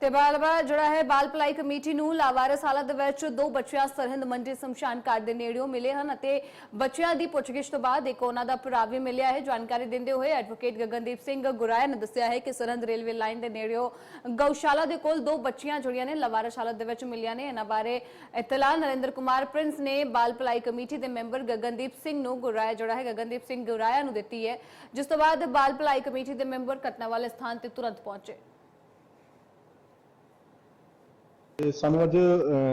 ਤੇ ਬਾਲਵਾ ਜਿਹੜਾ ਹੈ, ਬਾਲ ਭਲਾਈ ਕਮੇਟੀ ਨੂੰ ਲਾਵਾਰਸ ਹਾਲਤ ਦੇ ਵਿੱਚ ਦੋ ਬੱਚਿਆਂ ਸਰਹਿੰਦ ਮੰਡੀ ਸ਼ਮਸ਼ਾਨ ਘਾਟ ਦੇ ਨੇੜਿਓਂ ਮਿਲੇ ਹਨ ਅਤੇ ਬੱਚਿਆਂ ਦੀ ਪੁੱਛਗਿੱਛ ਤੋਂ ਬਾਅਦ ਇੱਕ ਉਹਨਾਂ ਦਾ ਭਰਾ ਵੀ ਮਿਲਿਆ ਹੈ। ਜਾਣਕਾਰੀ ਦਿੰਦੇ ਹੋਏ ਐਡਵੋਕੇਟ ਗਗਨਦੀਪ ਸਿੰਘ ਗੁਰਾਇਆ ਨੇ ਦੱਸਿਆ ਹੈ ਕਿ ਸਰਹਿੰਦ ਰੇਲਵੇ ਲਾਈਨ ਦੇ ਨੇੜਿਓਂ ਗਊਸ਼ਾਲਾ ਦੇ ਕੋਲ ਦੋ ਬੱਚੀਆਂ ਜਿਹੜੀਆਂ ਨੇ, ਲਾਵਾਰਸ ਹਾਲਤ ਦੇ ਵਿੱਚ ਮਿਲੀਆਂ ਨੇ। ਇਹਨਾਂ ਬਾਰੇ ਇਤਲਾਹ ਨਰਿੰਦਰ ਕੁਮਾਰ ਪ੍ਰਿੰਸ ਨੇ ਬਾਲ ਭਲਾਈ ਕਮੇਟੀ ਦੇ ਮੈਂਬਰ ਗਗਨਦੀਪ ਸਿੰਘ ਨੂੰ ਗੁਰਾਇਆ ਜਿਹੜਾ ਹੈ। ਗਗਨਦੀਪ ਸਿੰਘ ਗੁਰਾਇਆ ਨੂੰ ਦਿੱਤੀ ਹੈ, ਜਿਸ ਤੋਂ ਬਾਅਦ ਬਾਲ ਭਲਾਈ ਕਮੇਟੀ ਦੇ ਮੈਂਬਰ ਘਟਨਾ ਵਾਲੇ ਸਥਾਨ ਤੇ ਤੁਰੰਤ ਪਹੁੰਚੇ। ਤੇ ਸਾਨੂੰ ਅੱਜ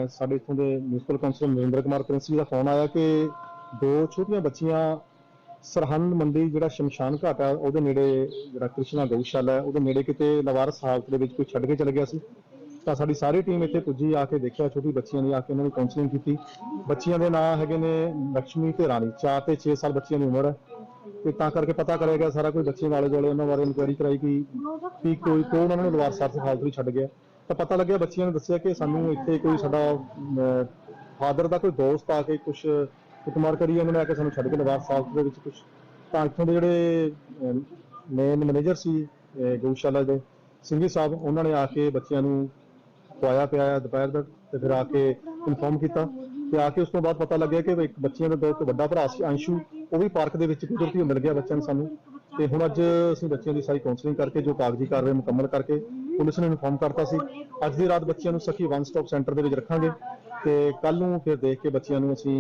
ਸਾਡੇ ਇਥੋਂ ਦੇ municipal councillor Narinder Kumar Prince ji ਦਾ ਫੋਨ ਆਇਆ ਕਿ ਦੋ ਛੋਟੀਆਂ ਬੱਚੀਆਂ ਸਰਹੰਦ ਮੰਡੀ, ਜਿਹੜਾ ਸ਼ਮਸ਼ਾਨ ਘਾਟ ਹੈ ਉਹਦੇ ਨੇੜੇ ਜਿਹੜਾ ਕ੍ਰਿਸ਼ਨਾ ਗਊਸ਼ਾਲਾ ਹੈ, ਉਹਦੇ ਨੇੜੇ ਕਿਤੇ ਲਵਾਰਸ ਹਾਲਤ ਦੇ ਵਿੱਚ ਕੋਈ ਛੱਡ ਕੇ ਚਲ ਗਿਆ ਸੀ। ਤਾਂ ਸਾਡੀ ਸਾਰੀ ਟੀਮ ਇੱਥੇ ਪੁੱਜੀ, ਆ ਕੇ ਦੇਖਿਆ, ਛੋਟੀ ਬੱਚੀਆਂ ਨੇ ਆ ਕੇ ਉਹਨਾਂ ਦੀ ਕਾਉਂਸਲਿੰਗ ਕੀਤੀ। ਬੱਚੀਆਂ ਦੇ ਨਾਂ ਹੈਗੇ ਨੇ ਲక్ష్ਮੀ ਤੇ ਰਾਣੀ 4 ਤੇ 6 ਸਾਲ ਬੱਚੀਆਂ ਦੀ ਉਮਰ ਹੈ। ਤੇ ਤਾਂ ਕਰਕੇ ਪਤਾ ਕਰਿਆ ਗਿਆ ਸਾਰਾ ਕੋਈ ਬੱਚੇ ਵਾਲੇ ਦੁਆਲੇ ਉਹਨਾਂ ਬਾਰੇ ਇਨਕੁਆਇਰੀ ਕਰਾਈ ਕਿ ਕੀ ਕੋਈ, ਕੌਣ ਉਹਨਾਂ ਨੂੰ ਲਵਾਰਸ ਹਾਲਤ ਹਾਲਤ ਵਿੱਚ ਛੱਡ ਗਿਆ। ਤਾਂ ਪਤਾ ਲੱਗਿਆ, ਬੱਚਿਆਂ ਨੇ ਦੱਸਿਆ ਕਿ ਸਾਨੂੰ ਇੱਥੇ ਕੋਈ ਸਾਡਾ ਫਾਦਰ ਦਾ ਕੋਈ ਦੋਸਤ ਆ ਕੇ ਕੁਝ ਕੁੱਟਮਾਰ ਕਰੀ, ਉਹਨਾਂ ਨੇ ਆ ਕੇ ਸਾਨੂੰ ਛੱਡ ਕੇ ਲਵਾਰ ਸਾਹਿਬ ਦੇ ਵਿੱਚ ਕੁਝ ਤਾਂ ਇੱਥੋਂ ਦੇ ਜਿਹੜੇ ਮੇਨ ਮੈਨੇਜਰ ਸੀ ਗਊਸ਼ਾਲਾ ਦੇ, ਸਿੰਘੀ ਸਾਹਿਬ, ਉਹਨਾਂ ਨੇ ਆ ਕੇ ਬੱਚਿਆਂ ਨੂੰ ਖਵਾਇਆ ਪਿਆਇਆ ਦੁਪਹਿਰ ਦਾ ਤੇ ਫਿਰ ਆ ਕੇ ਇਨਫੋਰਮ ਕੀਤਾ ਤੇ ਆ ਕੇ ਉਸ ਤੋਂ ਬਾਅਦ ਪਤਾ ਲੱਗਿਆ ਕਿ ਇੱਕ ਬੱਚਿਆਂ ਦਾ ਦੋ ਵੱਡਾ ਭਰਾ ਸੀ, ਅੰਸ਼ੂ, ਉਹ ਵੀ ਪਾਰਕ ਦੇ ਵਿੱਚ ਕੁਦਰਤੀ ਮਿਲ ਗਿਆ ਬੱਚਿਆਂ ਨੂੰ ਸਾਨੂੰ। ਤੇ ਹੁਣ ਅੱਜ ਅਸੀਂ ਬੱਚਿਆਂ ਦੀ ਸਾਰੀ ਕਾਉਂਸਲਿੰਗ ਕਰਕੇ ਜੋ ਕਾਗਜ਼ੀ ਕਾਰਵਾਈ ਮੁਕੰਮਲ ਕਰਕੇ ਪੁਲਿਸ ਨੇ ਇਨਫੋਰਮ ਕਰਤਾ ਸੀ। ਅੱਜ ਦੀ ਰਾਤ ਬੱਚਿਆਂ ਨੂੰ ਸਖੀ ਵਨ ਸਟਾਪ ਸੈਂਟਰ ਦੇ ਵਿੱਚ ਰੱਖਾਂਗੇ ਤੇ ਕੱਲ ਨੂੰ ਫਿਰ ਦੇਖ ਕੇ ਬੱਚਿਆਂ ਨੂੰ ਅਸੀਂ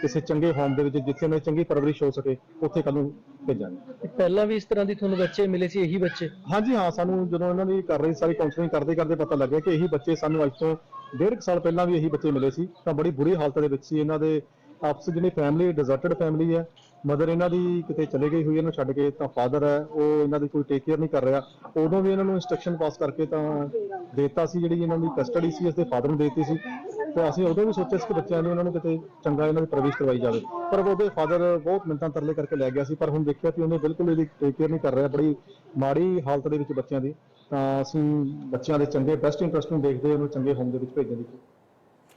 ਕਿਸੇ ਚੰਗੇ ਹੋਮ ਦੇ ਵਿੱਚ ਜਿੱਥੇ ਉਹਨਾਂ ਦੀ ਚੰਗੀ ਪਰਵਰਿਸ਼ ਹੋ ਸਕੇ ਉੱਥੇ ਕੱਲ ਨੂੰ ਭੇਜਾਂਗੇ। ਪਹਿਲਾਂ ਵੀ ਇਸ ਤਰ੍ਹਾਂ ਦੀ ਤੁਹਾਨੂੰ ਬੱਚੇ ਮਿਲੇ ਸੀ ਇਹੀ ਬੱਚੇ? ਹਾਂਜੀ ਹਾਂ ਸਾਨੂੰ ਜਦੋਂ ਇਹਨਾਂ ਦੀ ਕਰ ਰਹੀ ਸਾਰੀ ਕਾਉਂਸਲਿੰਗ ਕਰਦੇ ਕਰਦੇ ਪਤਾ ਲੱਗਿਆ ਕਿ ਇਹੀ ਬੱਚੇ ਸਾਨੂੰ ਅੱਜ ਤੋਂ ਡੇਢ ਸਾਲ ਪਹਿਲਾਂ ਵੀ ਇਹੀ ਬੱਚੇ ਮਿਲੇ ਸੀ। ਤਾਂ ਬੜੀ ਬੁਰੀ ਹਾਲਤ ਦੇ ਵਿੱਚ ਸੀ। ਇਹਨਾਂ ਦੇ ਆਪਸ ਜਿਹੜੀ ਫੈਮਿਲੀ ਡਿਜ਼ਰਟਡ ਫੈਮਿਲੀ ਹੈ ਮਦਰ ਇਹਨਾਂ ਦੀ ਕਿਤੇ ਚਲੇ ਗਈ ਹੋਈ, ਇਹਨੂੰ ਛੱਡ ਕੇ ਤਾਂ ਫਾਦਰ ਹੈ, ਉਹ ਇਹਨਾਂ ਦੀ ਕੋਈ ਟੇਕ ਕੇਅਰ ਨਹੀਂ ਕਰ ਰਿਹਾ। ਉਦੋਂ ਵੀ ਇਹਨਾਂ ਨੂੰ ਇਨਸਟਰਕਸ਼ਨ ਪਾਸ ਕਰਕੇ ਤਾਂ ਦੇਤਾ ਸੀ, ਜਿਹੜੀ ਇਹਨਾਂ ਦੀ ਕਸਟਡੀ ਸੀ ਇਸਦੇ ਫਾਦਰ ਨੂੰ ਦੇਤੀ ਸੀ। ਤੇ ਅਸੀਂ ਉਦੋਂ ਵੀ ਸੋਚਿਆ ਸੀ ਕਿ ਬੱਚਿਆਂ ਨੂੰ ਇਹਨਾਂ ਨੂੰ ਕਿਤੇ ਚੰਗਾ ਇਹਨਾਂ ਦੀ ਪ੍ਰਵੇਸ਼ ਕਰਵਾਈ ਜਾਵੇ। ਪਰ ਉਹਦੇ ਫਾਦਰ ਬਹੁਤ ਮਿੰਤਾਂ ਤਰਲੇ ਕਰਕੇ ਲੈ ਗਿਆ ਸੀ, ਪਰ ਹੁਣ ਦੇਖਿਆ ਕਿ ਉਹਨੇ ਬਿਲਕੁਲ ਇਹਦੀ ਟੇਕ ਕੇਅਰ ਨਹੀਂ ਕਰ ਰਿਹਾ, ਬੜੀ ਮਾੜੀ ਹਾਲਤ ਦੇ ਵਿੱਚ ਬੱਚਿਆਂ ਦੀ। ਤਾਂ ਅਸੀਂ ਬੱਚਿਆਂ ਦੇ ਚੰਗੇ ਬੈਸਟ ਇੰਟਰਸਟ ਨੂੰ ਦੇਖਦੇ, ਉਹਨੂੰ ਚੰਗੇ ਹੋਮ ਦੇ ਵਿੱਚ ਭੇਜਣ ਦੀ